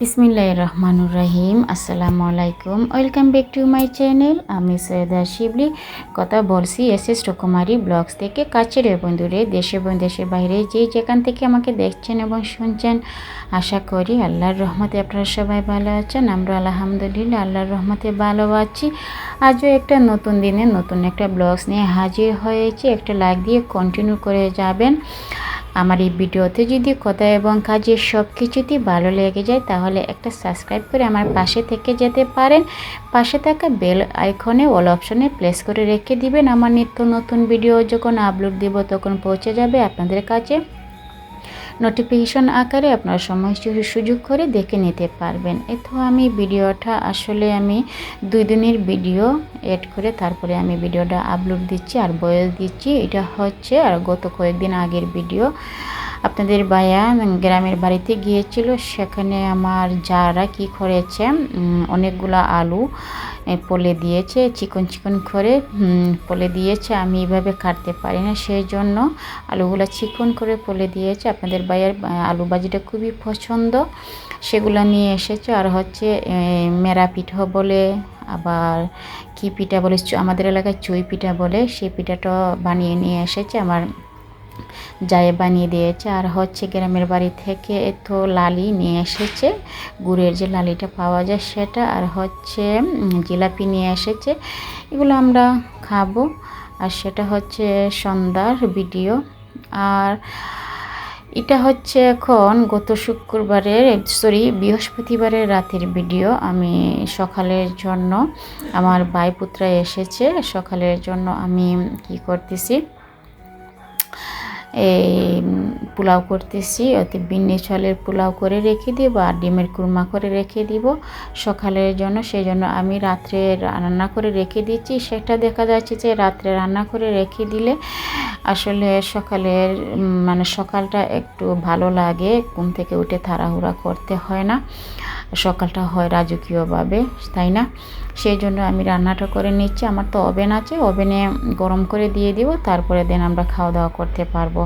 বিসমিল্লাহ রহমানুর রহিম, আসসালামু আলাইকুম। Welcome back to my channel. আমি সৈয়দা শিবলি। কথা বলছি এস এস রকমারি ব্লগস থেকে। কাছের বন্ধুরে দেশে এবং দেশের বাইরে যে যেখান থেকে আমাকে দেখছেন এবং শুনছেন, আশা করি আল্লাহর রহমতে আপনারা সবাই ভালো আছেন। আমরা আলহামদুলিল্লাহ আল্লাহর রহমতে ভালো আছি। আজও একটা নতুন দিনে নতুন একটা ব্লগস নিয়ে হাজির হয়েছি। একটা লাইক দিয়ে কন্টিনিউ করে যাবেন। আমার এই ভিডিওতে যদি কথা এবং কাজের সব কিছুতেই ভালো লেগে যায়, তাহলে একটা সাবস্ক্রাইব করে আমার পাশে থেকে যেতে পারেন। পাশে থাকা বেল আইকনে অল অপশনে প্লেস করে রেখে দিবেন। আমার নিত্য নতুন ভিডিও যখন আপলোড দিব, তখন পৌঁছে যাবে আপনাদের কাছে। নোটিফিকেশন আকারে আপনারা সময় সুযোগ করে দেখে নিতে পারবেন। এ তো আমি ভিডিওটা আসলে আমি দুই দিনের ভিডিও এড করে তারপরে আমি ভিডিওটা আপলোড দিচ্ছি আর বয়স দিচ্ছি। এটা হচ্ছে আর গত কয়েকদিন আগের ভিডিও। আপনাদের ভাইয়া গ্রামের বাড়িতে গিয়েছিল। সেখানে আমার যারা কি করেছে অনেকগুলো আলু পলে দিয়েছে, চিকন চিকন করে পলে দিয়েছে। আমি এইভাবে কাটতে পারি না সেই জন্য আলুগুলো চিকন করে পলে দিয়েছে। আপনাদের ভাইয়ের আলু ভাজিটা খুবই পছন্দ। সেগুলো নিয়ে এসেছে। আর হচ্ছে মেরা পিঠা বলে, আবার কি পিঠা বলে আমাদের এলাকায় চুই পিঠা বলে সেই পিঠাটা বানিয়ে নিয়ে এসেছে। আমার যায় বানিয়ে দিয়েছে। আর হচ্ছে গ্রামের বাড়ি থেকে তো লালি নিয়ে এসেছে। গুড়ের যে লালিটা পাওয়া যায় সেটা। আর হচ্ছে জিলাপি নিয়ে এসেছে। এগুলো আমরা খাব। আর সেটা হচ্ছে সন্ধ্যার ভিডিও। আর এটা হচ্ছে এখন গত শুক্রবারের, সরি, বৃহস্পতিবারের রাতের ভিডিও আমি সকালের জন্য। আমার পুত্রা এসেছে। সকালের জন্য আমি কি করতেছি? এই পোলাও করতেছি। অতি বিন্নি ছলের পোলাও করে রেখে দিব আর ডিমের কুরমা করে রেখে দিব। সকালের জন্য সেই জন্য আমি রাত্রে রান্না করে রেখে দিচ্ছি। সেটা দেখা যাচ্ছে যে রাত্রে রান্না করে রেখে দিলে আসলে সকালের মানে সকালটা একটু ভালো লাগে। ঘুম থেকে উঠে তাড়াহুড়া করতে হয় না। সকালটা হয় রাজকীয়ভাবে, তাই না? সেই জন্য আমি রান্নাটা করে নিচ্ছি। আমার তো ওভেন আছে, ওভেনে গরম করে দিয়ে দিব, তারপরে দেন আমরা খাওয়া দাওয়া করতে পারব।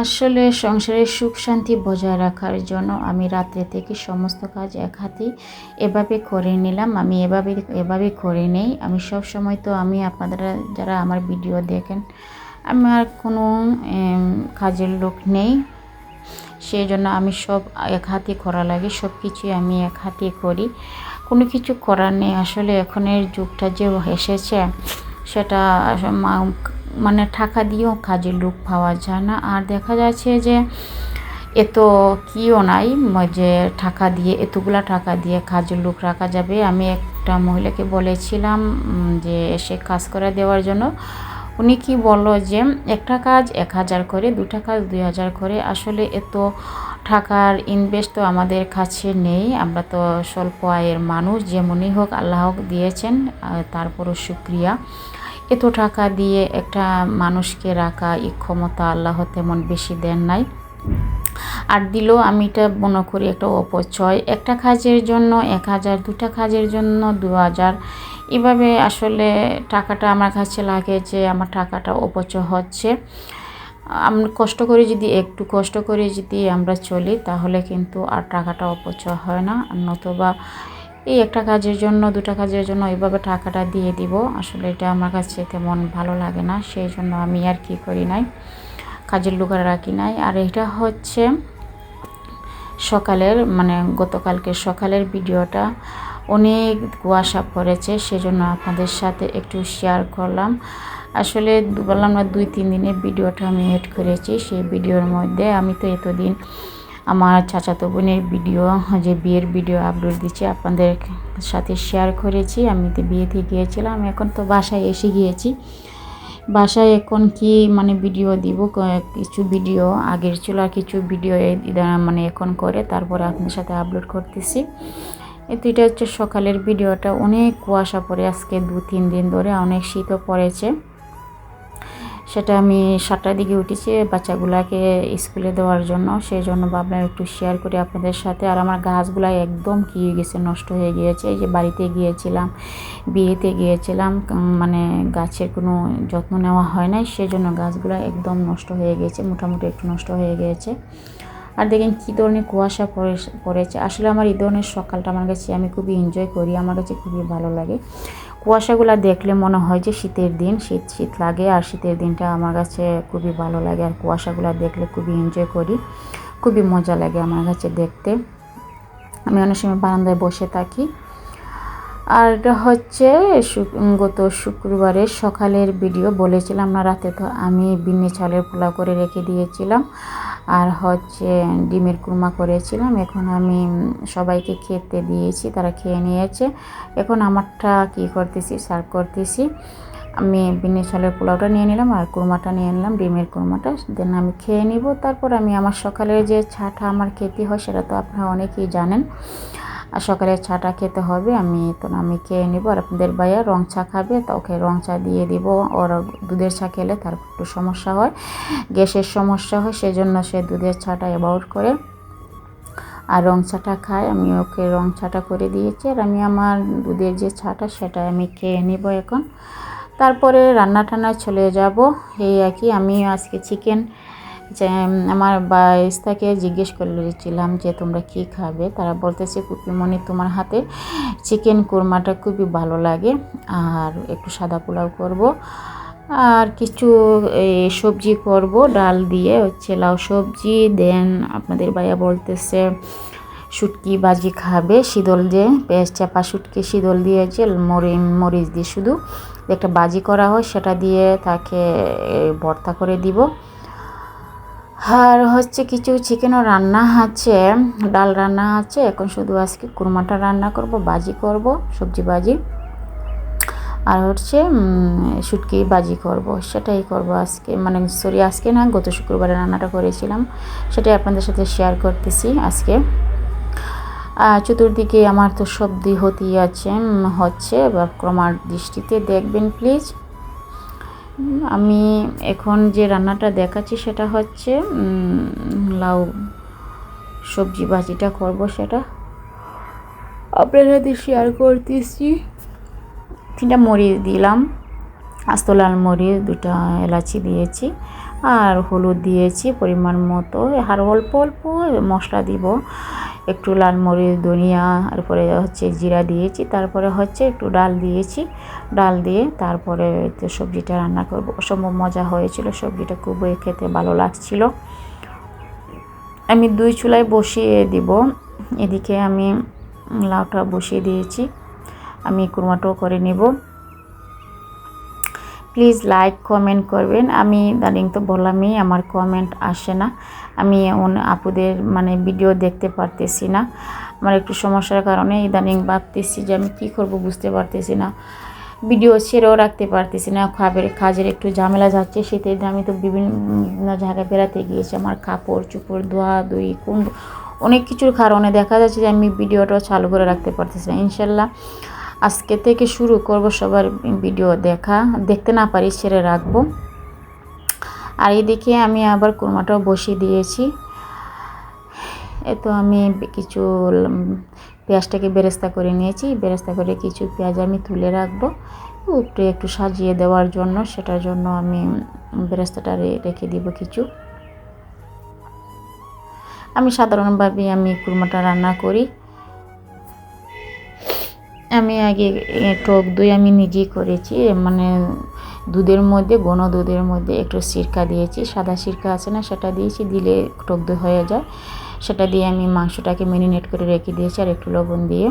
আসলে সংসারের সুখ শান্তি বজায় রাখার জন্য আমি রাত্রে থেকে সমস্ত কাজ এক হাতেই এভাবে করে নিলাম। আমি এভাবে এভাবে করে নেই। আমি সব সময় তো আমি আপনারা যারা আমার ভিডিও দেখেন, আমার কোনো কাজের লোক নেই। সেই জন্য আমি সব এক হাতে করা লাগে, সব কিছুই আমি এক হাতে করি। কোনো কিছু করার নেই। আসলে এখনের যুগটা যে এসেছে, সেটা মানে টাকা দিয়েও কাজের লোক পাওয়া যায় না। আর দেখা যাচ্ছে যে এত কিও নাই যে টাকা দিয়ে, এতগুলা টাকা দিয়ে কাজের লোক রাখা যাবে। আমি একটা মহিলাকে বলেছিলাম যে এসে কাজ করে দেওয়ার জন্য উনি কি বলল যে, একটা কাজ এক হাজার করে দুটা কাজ দুই হাজার করে। আসলে এত টাকার ইনভেস্ট তো আমাদের কাছে নেই। আমরা তো স্বল্প আয়ের মানুষ। যেমনই হোক, আল্লাহ হোক দিয়েছেন তারপরও সুক্রিয়া এত টাকা দিয়ে একটা মানুষকে রাখা, এই ক্ষমতা আল্লাহ তেমন বেশি দেন নাই। আর দিলেও আমি এটা মনে করি একটা অপচয়। একটা কাজের জন্য, এক হাজার, দুটা কাজের জন্য, দু হাজার। এভাবে আসলে টাকাটা আমার কাছে লাগে যে আমার টাকাটা অপচয় হচ্ছে। আমরা কষ্ট করে যদি, একটু কষ্ট করে যদি আমরা চলি, তাহলে কিন্তু আর টাকাটা অপচয় হয় না। নতুবা এই একটা কাজের জন্য, দুটা কাজের জন্য এইভাবে টাকাটা দিয়ে দিব, আসলে এটা আমার কাছে তেমন ভালো লাগে না। সেই জন্য আমি আর কি করি নাই, কাজের লোকের রাখি নাই। আর এটা হচ্ছে সকালের মানে গতকালকে সকালের ভিডিওটা অনেক কুয়াশা পড়েছে, সেজন্য আপনাদের সাথে একটু শেয়ার করলাম। আসলে বললাম না, দুই, তিন দিনের ভিডিওটা আমি এড করেছি, সেই ভিডিওর মধ্যে আমি তো এতদিন আমার চাচাতো বোনের ভিডিও, যে বিয়ের ভিডিও আপলোড দিচ্ছি আপনাদের সাথে শেয়ার করেছি। আমি তো বিয়েতে গিয়েছিলাম, এখন তো বাসায় এসে গিয়েছি। বাসায় এখন কি মানে ভিডিও দিব? কিছু ভিডিও আগের ছিল আর কিছু ভিডিও মানে এখন করে, তারপরে আপনার সাথে আপলোড করতেছি। তো এটা হচ্ছে সকালের ভিডিওটা অনেক কুয়াশা পড়ে আজকে দু তিন দিন ধরে, অনেক শীতও পড়েছে। সেটা আমি সাতটার দিকে উঠেছি বাচ্চাগুলাকে স্কুলে দেওয়ার জন্য। সেই জন্য ভাবলাম একটু শেয়ার করি আপনাদের সাথে। আর আমার গাছগুলো একদম কি হয়ে গেছে, নষ্ট হয়ে গিয়েছে। এই যে বাড়িতে গিয়েছিলাম, বিয়েতে গিয়েছিলাম মানে গাছের কোনো যত্ন নেওয়া হয় নাই। সেই জন্য গাছগুলো একদম নষ্ট হয়ে গেছে, মোটামুটি একটু নষ্ট হয়ে গিয়েছে আর দেখেন কী ধরনের কুয়াশা পড়ে পড়েছে। আসলে আমার এই ধরনের সকালটা আমার কাছে আমি খুবই এনজয় করি, আমার কাছে খুবই ভালো লাগে। কুয়াশাগুলো দেখলে মনে হয় যে শীতের দিন, শীত শীত লাগে আর শীতের দিনটা আমার কাছে খুবই ভালো লাগে আর কুয়াশাগুলো দেখলে খুবই এনজয় করি, খুবই মজা লাগে আমার কাছে দেখতে। আমি অনেক সময় বারান্দায় বসে থাকি। আর হচ্ছে গত শুক্রবারের সকালের ভিডিও বলেছিলাম না, রাতে তো আমি বিন্নি চালের পোলাও করে রেখে দিয়েছিলাম। আর হচ্ছে ডিমের কুরমা করেছিলাম। এখন আমি সবাইকে খেতে দিয়েছি, তারা খেয়ে নিয়েছে। এখন আমারটা কি করতেছি? সার্ভ করতেছি। আমি বিনে চালের পোলাওটা নিয়ে নিলাম আর কুরমাটা নিয়ে নিলাম, ডিমের কুরমাটা। দেন আমি খেয়ে নিব। তারপর আমি আমার সকালের যে ছাটা আমার খেতে হয়, সেটা তো আপনারা অনেকেই জানেন। আর সকালে চাটা খেতে হবে, আমি তো আমি খেয়ে নেব। আর আপনাদের ভাইয়া রং চা খাবে, তো ওকে রং চা দিয়ে দিব। ওর দুধের চা খেলে তার একটু সমস্যা হয়, গ্যাসের সমস্যা হয়, সেজন্য সে দুধের চাটা অ্যাবাউট করে আর রং চাটা খায়। আমি ওকে রং চাটা করে দিয়েছি আর আমি আমার দুধের যে চাটা সেটা আমি খেয়ে নিব এখন। তারপরে রান্না টান্নায় চলে যাব, এই আর কি। আমি আজকে চিকেন যে আমার বাইস্তাকে জিজ্ঞেস করেছিলাম যে, তোমরা কি খাবে? তারা বলতেছে পুপিমণি তোমার হাতে চিকেন কোরমাটা খুবই ভালো লাগে, আর একটু সাদা পোলাও করব, আর কিছু সবজি করব, ডাল দিয়ে, হচ্ছে লাউ সবজি, দেন আপনাদের ভাইয়া বলতেছে, শুটকি বাজি খাবে শীতল দিয়ে, পেঁয়াজ চাপা শুটকি শীতল দিয়ে যে, মরি, মরিচ দিয়ে শুধু একটা বাজি করা হয়, সেটা দিয়ে তাকে ভর্তা করে দিব। আর হচ্ছে কিছু চিকেনও রান্না আছে, ডাল রান্না আছে, এখন শুধু আজকে কুরমাটা রান্না করব, বাজি করব, সবজি বাজি। আর হচ্ছে শুটকি বাজি করব, সেটাই করব আজকে। মানে সরি আজকে না, গত শুক্রবারে রান্নাটা করেছিলাম, সেটাই আপনাদের সাথে শেয়ার করতেছি আজকে। চতুর্দিকে আমার তো সবজি হতেই আছে হচ্ছে বা ক্রমার দৃষ্টিতে দেখবেন প্লিজ আমি এখন যে রান্নাটা দেখাচ্ছি সেটা হচ্ছে লাউ সবজি ভাজিটা করব সেটা। আপনার সাথে শেয়ার করতেছি। তিনটা মরিচ দিলাম আস্ত লাল মরিচ দুটা এলাচি দিয়েছি আর হলুদ দিয়েছি পরিমাণ মতো। আর অল্প অল্প মশলা দিব। একটু লাল মরিচ, ধনিয়া, তারপরে হচ্ছে জিরা দিয়েছি, তারপরে হচ্ছে একটু ডাল দিয়েছি। ডাল দিয়ে তারপরে সবজিটা রান্না করব। অসম্ভব মজা হয়েছিল, সবজিটা খুবই খেতে ভালো লাগছিল। আমি দুই চুলায় বসিয়ে দিব। এদিকে আমি লাউটা বসিয়ে দিয়েছি। আমি কুরমাটাও করে নেব। প্লিজ লাইক কমেন্ট করবেন। আমি দার্লিং তো বললামই, আমার কমেন্ট আসে না। আমি আপুদের মানে ভিডিও দেখতে পারতেছি না। আমার একটু সমস্যার কারণে ইদানিং ভাবতেছি যে আমি কী করব বুঝতে পারতেছি না। ভিডিও ছেড়েও রাখতে পারতেছি না। খাবের কাজের একটু ঝামেলা যাচ্ছে, শীতের আমি তো বিভিন্ন জায়গায় বেড়াতে গিয়েছি। আমার কাপড় চুপড়, ধোয়া দুই কোন অনেক কিছুর কারণে দেখা যাচ্ছে যে আমি ভিডিওটাও চালু করে রাখতে পারতেছি না। ইনশাল্লাহ আজকে থেকে শুরু করব সবার ভিডিও দেখা। দেখতে না পারি, ছেড়ে রাখব। আর এদিকে আমি আবার কুরমাটাও বসিয়ে দিয়েছি। এ তো আমি কিছু পেঁয়াজটাকে বেরেস্তা করে নিয়েছি। বেরেস্তা করে কিছু পেঁয়াজ আমি তুলে রাখব। একটু একটু সাজিয়ে দেওয়ার জন্য, সেটার জন্য আমি বেরেস্তাটা রেখে দিব কিছু। আমি সাধারণভাবে আমি কুরমাটা রান্না করি। আমি আগে টক দই আমি নিজেই করেছি মানে দুধের মধ্যে, ঘন দুধের মধ্যে একটু সিরকা দিয়েছি, সাদা সিরকা আছে না সেটা দিয়েছি, দিলে টক দই হয়ে যায়। সেটা দিয়ে আমি মাংসটাকে মেরিনেট করে রেখে দিয়েছি আর একটু লবণ দিয়ে।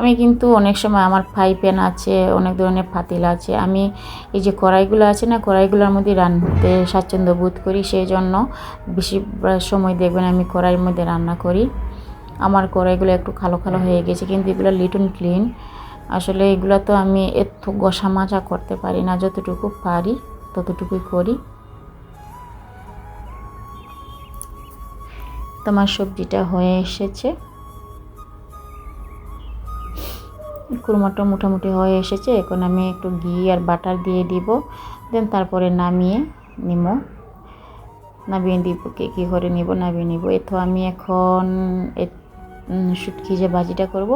আমি কিন্তু অনেক সময় আমার ফ্রাই প্যান আছে, অনেক ধরনের পাতিল আছে। আমি এই যে কড়াইগুলো আছে না, কড়াইগুলোর মধ্যে রান্নাতে স্বাচ্ছন্দ্য বোধ করি সেই জন্য বেশি সময় দেখবেন আমি কড়াইয়ের মধ্যে রান্না করি। আমার কড়াইগুলো একটু কালো কালো হয়ে গেছে, কিন্তু এগুলো লিটন ক্লিন। আসলে এগুলো তো আমি এত গসা মাজা করতে পারি না, যতটুকু পারি ততটুকুই করি। তোমার সবজিটা হয়ে এসেছে। কুরমাটা মোটামুটি হয়ে এসেছে, এখন আমি একটু ঘি আর বাটার দিয়ে দিব। দেন তারপরে নামিয়ে নিব। নামিয়ে দিব, কে কী করে নিব, নামিয়ে নিব। এতো আমি এখন শুটকি যে ভাজিটা করব,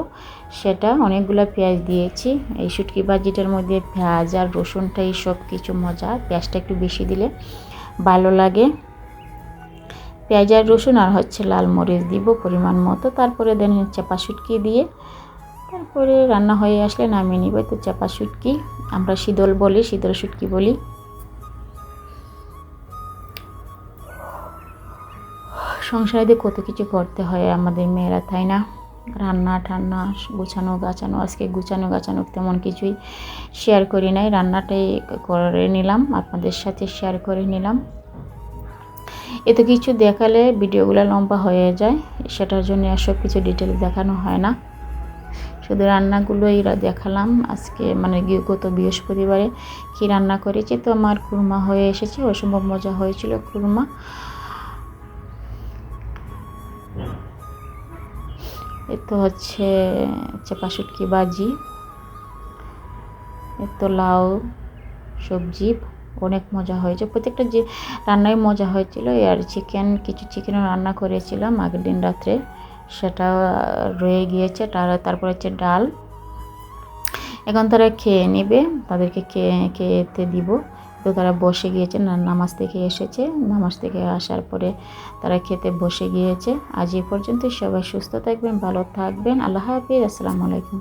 সেটা অনেকগুলো পেঁয়াজ দিয়েছি। এই শুটকি ভাজিটার মধ্যে পেঁয়াজ আর রসুনটাই সব কিছু মজা। পেঁয়াজটা একটু বেশি দিলে ভালো লাগে। পেঁয়াজ আর রসুন আর হচ্ছে লাল মরিচ দিব পরিমাণ মতো। তারপরে দেন চাপা শুটকি দিয়ে তারপরে রান্না হয়ে আসলে নামিয়ে নিব। তো চাপা শুটকি। আমরা শীতল বলি, শীতল শুটকি বলি। সংসারে কত কিছু করতে হয় আমাদের মেয়েরা, তাই না? রান্না টান্না গুছানো গাছানো, আজকে গুছানো গাছানো তেমন কিছুই শেয়ার করি নাই। রান্নাটাই করে নিলাম, আপনাদের সাথে শেয়ার করে নিলাম। এত কিছু দেখালে ভিডিওগুলো লম্বা হয়ে যায়, সেটার জন্য আর সব কিছু ডিটেলস দেখানো হয় না। শুধু রান্নাগুলোই দেখালাম। আজকে মানে গত বৃহস্পতিবারে কী রান্না করেছি? তো আমার কুরমা হয়ে এসেছে, অসম্ভব মজা হয়েছিল কুরমা এ তো হচ্ছে চাপা শুটকি বাজি, এ তো লাউ, সবজি, অনেক মজা হয়েছে। প্রত্যেকটা যে রান্নায় মজা হয়েছিল। আর চিকেন কিছু চিকেনও রান্না করেছিলাম আগের দিন রাত্রে। সেটা রয়ে গিয়েছে, তার তারপর হচ্ছে ডাল। এখন তারা খেয়ে নেবে, তাদেরকে খেয়ে দিব। তো তারা বসে গিয়েছে নামাজ থেকে এসেছে। নামাজ থেকে আসার পরে তারা খেতে বসে গিয়েছে। আজ এই পর্যন্ত সবাই সুস্থ থাকবেন, ভালো থাকবেন। আল্লাহ হাফিজ, আসসালামু আলাইকুম।